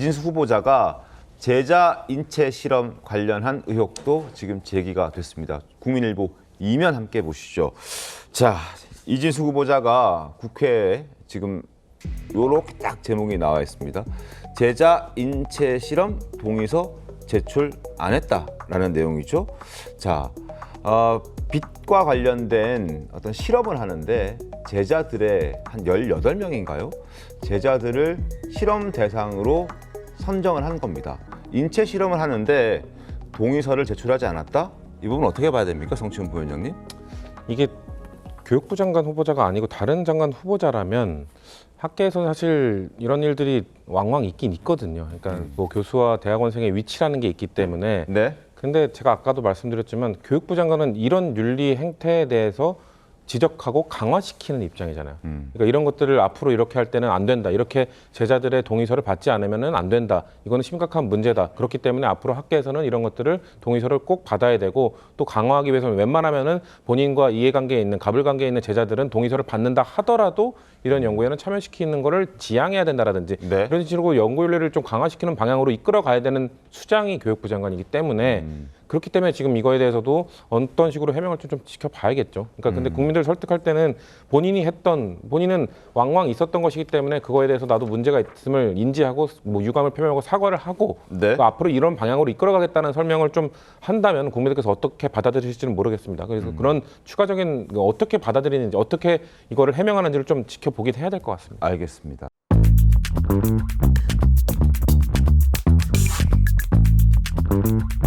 이진수 후보자가 제자 인체 실험 관련한 의혹도 지금 제기가 됐습니다. 국민일보 이면 함께 보시죠. 자, 이진수 후보자가 국회에 지금 요렇게 딱 제목이 나와 있습니다. 제자 인체 실험 동의서 제출 안 했다라는 내용이죠. 자, 어, 빛과 관련된 어떤 실험을 하는데 제자들의 한 18명인가요? 제자들을 실험 대상으로 선정을 한 겁니다. 인체 실험을 하는데 동의서를 제출하지 않았다? 이 부분 어떻게 봐야 됩니까, 성치훈 부위원장님? 이게 교육부 장관 후보자가 아니고 다른 장관 후보자라면 학계에서 사실 이런 일들이 왕왕 있긴 있거든요. 그러니까 뭐 교수와 대학원생의 위치라는 게 있기 때문에 네. 근데 제가 아까도 말씀드렸지만 교육부 장관은 이런 윤리 행태에 대해서 지적하고 강화시키는 입장이잖아요. 음. 그러니까 이런 것들을 앞으로 이렇게 할 때는 안 된다. 이렇게 제자들의 동의서를 받지 않으면은 안 된다. 이거는 심각한 문제다. 그렇기 때문에 앞으로 학계에서는 이런 것들을 동의서를 꼭 받아야 되고 또 강화하기 위해서는 웬만하면은 본인과 이해관계에 있는 가불관계에 있는 제자들은 동의서를 받는다 하더라도 이런 연구에는 참여시키는 거를 지양해야 된다라든지 네. 이런 식으로 연구 윤리를 좀 강화시키는 방향으로 이끌어 가야 되는 수장이 교육부 장관이기 때문에 그렇기 때문에 지금 이거에 대해서도 어떤 식으로 해명을 좀 지켜봐야겠죠. 그러니까 근데 음. 국민들 설득할 때는 본인이 했던 본인은 왕왕 있었던 것이기 때문에 그거에 대해서 나도 문제가 있음을 인지하고 뭐 유감을 표명하고 사과를 하고 네. 그 앞으로 이런 방향으로 이끌어가겠다는 설명을 좀 한다면 국민들께서 어떻게 받아들이실지는 모르겠습니다. 그래서 음. 그런 추가적인 그 어떻게 받아들이는지 어떻게 이거를 해명하는지를 좀 지켜보긴 해야 될 것 같습니다. 알겠습니다. 음. 음.